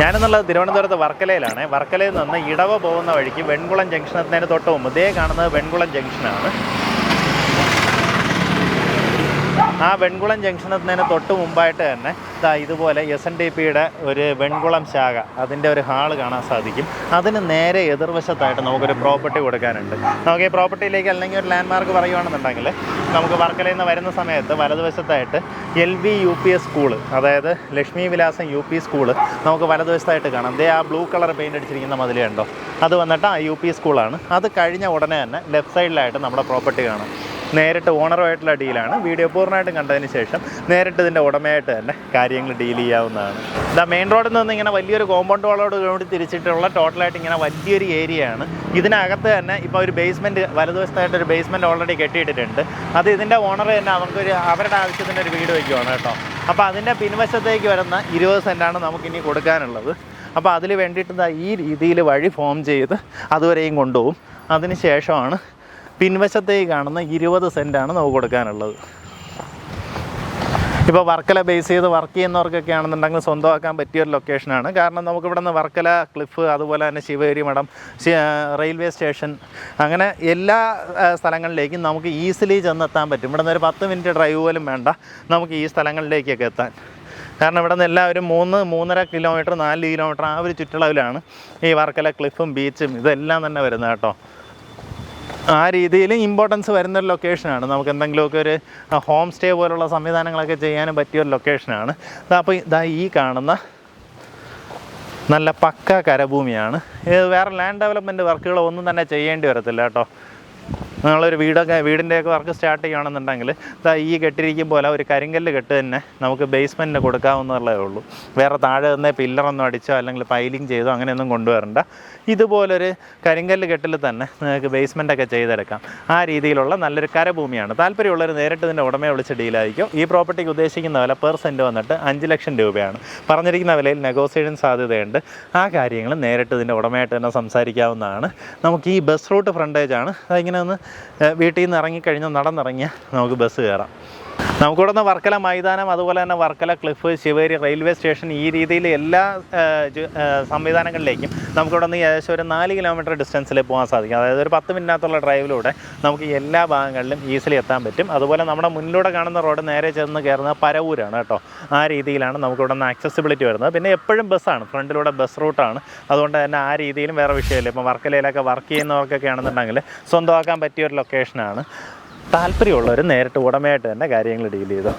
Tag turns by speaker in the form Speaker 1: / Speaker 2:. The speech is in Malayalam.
Speaker 1: ഞാനെന്നുള്ളത് തിരുവനന്തപുരത്ത് വർക്കലയിലാണ്. വർക്കലയിൽ നിന്ന് ഇടവ പോകുന്ന വഴിക്ക് വെൺകുളം ജംഗ്ഷൻ എത്തുന്നതിന് തൊട്ട് മുമ്പ്. ഇതേ കാണുന്നത് വെൺകുളം ജംഗ്ഷനാണ്. ആ വെൺകുളം ജംഗ്ഷൻ എത്തുന്നതിന് തൊട്ട് മുമ്പായിട്ട് തന്നെ ഇതാ ഇതുപോലെ എസ് എൻ ഡി പിയുടെ ഒരു വെൺകുളം ശാഖ അതിന്റെ ഒരു ഹാൾ കാണാൻ സാധിക്കും. അതിന് നേരെ എതിർവശത്തായിട്ട് നമുക്കൊരു പ്രോപ്പർട്ടി കൊടുക്കാനുണ്ട്. നമുക്ക് ഈ പ്രോപ്പർട്ടിയിലേക്ക് അല്ലെങ്കിൽ ഒരു ലാൻഡ് മാർക്ക് പറയുകയാണെന്നുണ്ടെങ്കിൽ നമുക്ക് വർക്കലയിൽ നിന്ന് വരുന്ന സമയത്ത് വലതുവശത്തായിട്ട് L V U P S school അതായത് ലക്ഷ്മി വിലാസം യു പി സ്കൂൾ നമുക്ക് വലതുവശത്തായിട്ട് കാണാം. ദേ ആ ബ്ലൂ കളർ പെയിന്റ് അടിച്ചിരിക്കുന്ന മതിൽ കണ്ടോ? അത് വന്നിട്ട് ആ യു പി സ്കൂളാണ് അത് കഴിഞ്ഞ ഉടനെ തന്നെ ലെഫ്റ്റ് സൈഡിലായിട്ട് നമ്മുടെ പ്രോപ്പർട്ടി കാണാം. നേരിട്ട് ഓണറുമായിട്ടുള്ള ഡീലാണ്. വീഡിയോ പൂർണമായിട്ടും കണ്ടതിന് ശേഷം നേരിട്ട് ഇതിന്റെ ഉടമയായിട്ട് തന്നെ കാര്യങ്ങൾ ഡീൽ ചെയ്യാവുന്നതാണ്. ഇതാ മെയിൻ റോഡിൽ നിന്ന് ഇങ്ങനെ വലിയൊരു കോമ്പൗണ്ട് വാളോട് കൂടി തിരിച്ചിട്ടുള്ള ടോട്ടലായിട്ട് ഇങ്ങനെ വലിയൊരു ഏരിയയാണ് ഇതിനകത്ത് തന്നെ ഇപ്പോൾ ഒരു ബേസ്മെന്റ് വലതുവശത്തായിട്ട് ഒരു ബേസ്മെന്റ് ഓൾറെഡി കെട്ടിയിട്ടിട്ടുണ്ട്. അത് ഇതിന്റെ ഓണർ തന്നെ അവർക്കൊരു അവരുടെ ആവശ്യത്തിന് ഒരു വീട് വയ്ക്കുവാണ് കേട്ടോ. അപ്പോൾ അതിന്റെ പിൻവശത്തേക്ക് വരുന്ന ഇരുപത് സെന്റാണ് നമുക്കിനി കൊടുക്കാനുള്ളത്. അപ്പോൾ അതിൽ വേണ്ടിയിട്ട് ഈ രീതിയിൽ വഴി ഫോം ചെയ്ത് അതുവരെയും കൊണ്ടുപോകും. അതിന് ശേഷമാണ് പിൻവശത്തേക്ക് കാണുന്ന ഇരുപത് സെന്റാണ് നമുക്ക് കൊടുക്കാനുള്ളത്. ഇപ്പോൾ വർക്കല ബേസ് ചെയ്ത് വർക്ക് ചെയ്യുന്നവർക്കൊക്കെ ആണെന്നുണ്ടെങ്കിൽ സ്വന്തമാക്കാൻ പറ്റിയൊരു ലൊക്കേഷനാണ് കാരണം നമുക്കിവിടെ നിന്ന് വർക്കല ക്ലിഫ് അതുപോലെ തന്നെ ശിവഗിരി മഠം റെയിൽവേ സ്റ്റേഷൻ അങ്ങനെ എല്ലാ സ്ഥലങ്ങളിലേക്കും നമുക്ക് ഈസിലി ചെന്നെത്താൻ പറ്റും. ഇവിടെ നിന്ന് ഒരു പത്ത് മിനിറ്റ് ഡ്രൈവ് പോലും വേണ്ട നമുക്ക് ഈ സ്ഥലങ്ങളിലേക്കൊക്കെ എത്താൻ. കാരണം ഇവിടെ നിന്ന് എല്ലാവരും മൂന്ന് മൂന്നര കിലോമീറ്റർ നാല് കിലോമീറ്റർ ആ ഒരു ചുറ്റളവിലാണ് ഈ വർക്കല ക്ലിഫും ബീച്ചും ഇതെല്ലാം തന്നെ വരുന്നത് കേട്ടോ. ആ രീതിയിൽ ഇമ്പോർട്ടൻസ് വരുന്നൊരു ലൊക്കേഷനാണ് നമുക്ക് എന്തെങ്കിലുമൊക്കെ ഒരു ഹോം സ്റ്റേ പോലുള്ള സംവിധാനങ്ങളൊക്കെ ചെയ്യാനും പറ്റിയ ഒരു ലൊക്കേഷനാണ് അപ്പോൾ ഇതാ ഈ കാണുന്ന നല്ല പക്ക കരഭൂമിയാണ്. ഇത് വേറെ ലാൻഡ് ഡെവലപ്മെന്റ് വർക്കുകളോ ഒന്നും തന്നെ ചെയ്യേണ്ടി വരത്തില്ല കേട്ടോ. നിങ്ങളൊരു വീടൊക്കെ വീടിന്റെയൊക്കെ വർക്ക് സ്റ്റാർട്ട് ചെയ്യുകയാണെന്നുണ്ടെങ്കിൽ ഈ കെട്ടിരിക്കും പോലെ ഒരു കരിങ്കല്ല് കെട്ട് തന്നെ നമുക്ക് ബേസ്മെന്റിന് കൊടുക്കാവുന്നതേ ഉള്ളൂ. വേറെ താഴെ നിന്ന് പില്ലറൊന്നും അടിച്ചോ അല്ലെങ്കിൽ പൈലിംഗ് ചെയ്തോ അങ്ങനെയൊന്നും കൊണ്ടുവരണ്ട. ഇതുപോലൊരു കരിങ്കല്ല് കെട്ടിൽ തന്നെ നിങ്ങൾക്ക് ബേസ്മെന്റൊക്കെ ചെയ്തെടുക്കാം. ആ രീതിയിലുള്ള നല്ലൊരു കരഭൂമിയാണ്. താല്പര്യമുള്ളവർ നേരിട്ട് ഇതിന്റെ ഉടമയെ വിളിച്ച് ഡീലായിരിക്കും ഈ പ്രോപ്പർട്ടിക്ക് ഉദ്ദേശിക്കുന്ന വില പെർ സെന്റ് വന്നിട്ട് അഞ്ച് ലക്ഷം രൂപയാണ്. പറഞ്ഞിരിക്കുന്ന വിലയിൽ നെഗോസിയേഷൻ സാധ്യതയുണ്ട്. ആ കാര്യങ്ങൾ നേരിട്ട് ഇതിന്റെ ഉടമയായിട്ട് തന്നെ സംസാരിക്കാവുന്നതാണ്. നമുക്ക് ഈ ബസ് റൂട്ട് ഫ്രണ്ടേജാണ് അതിങ്ങനെ ഒന്ന് വീട്ടിൽ നിന്ന് ഇറങ്ങിക്കഴിഞ്ഞാൽ നടന്നിറങ്ങിയാൽ നമുക്ക് ബസ് കയറാം. നമുക്കിവിടെ നിന്ന് വർക്കല മൈതാനം അതുപോലെ തന്നെ വർക്കല ക്ലിഫ് ശിവേരി റെയിൽവേ സ്റ്റേഷൻ ഈ രീതിയിൽ എല്ലാ സംവിധാനങ്ങളിലേക്കും നമുക്കിവിടെ നിന്ന് ഏകദേശം ഒരു നാല് കിലോമീറ്റർ ഡിസ്റ്റൻസിൽ പോകാൻ സാധിക്കും. അതായത് ഒരു പത്ത് മിനിറ്റിനകത്തുള്ള ഡ്രൈവിലൂടെ നമുക്ക് എല്ലാ ഭാഗങ്ങളിലും ഈസിലി എത്താൻ പറ്റും. അതുപോലെ നമ്മുടെ മുന്നിലൂടെ കാണുന്ന റോഡ് നേരെ ചെന്ന് കയറുന്നത് പരവൂരാണ് കേട്ടോ. ആ രീതിയിലാണ് നമുക്കിവിടെ നിന്ന് ആക്സസിബിലിറ്റി വരുന്നത്. പിന്നെ എപ്പോഴും ബസ്സാണ്. ഫ്രണ്ടിലൂടെ ബസ് റൂട്ടാണ്. അതുകൊണ്ട് തന്നെ ആ രീതിയിലും വേറെ വിഷയമില്ല. ഇപ്പം വർക്കലയിലൊക്കെ വർക്ക് ചെയ്യുന്നവർക്കൊക്കെ ആണെന്നുണ്ടെങ്കിൽ സ്വന്തമാക്കാൻ പറ്റിയ ഒരു ലൊക്കേഷനാണ് താല്പര്യമുള്ളവർ നേരിട്ട് ഉടമയായിട്ട് തന്നെ കാര്യങ്ങൾ ഡീൽ ചെയ്തു?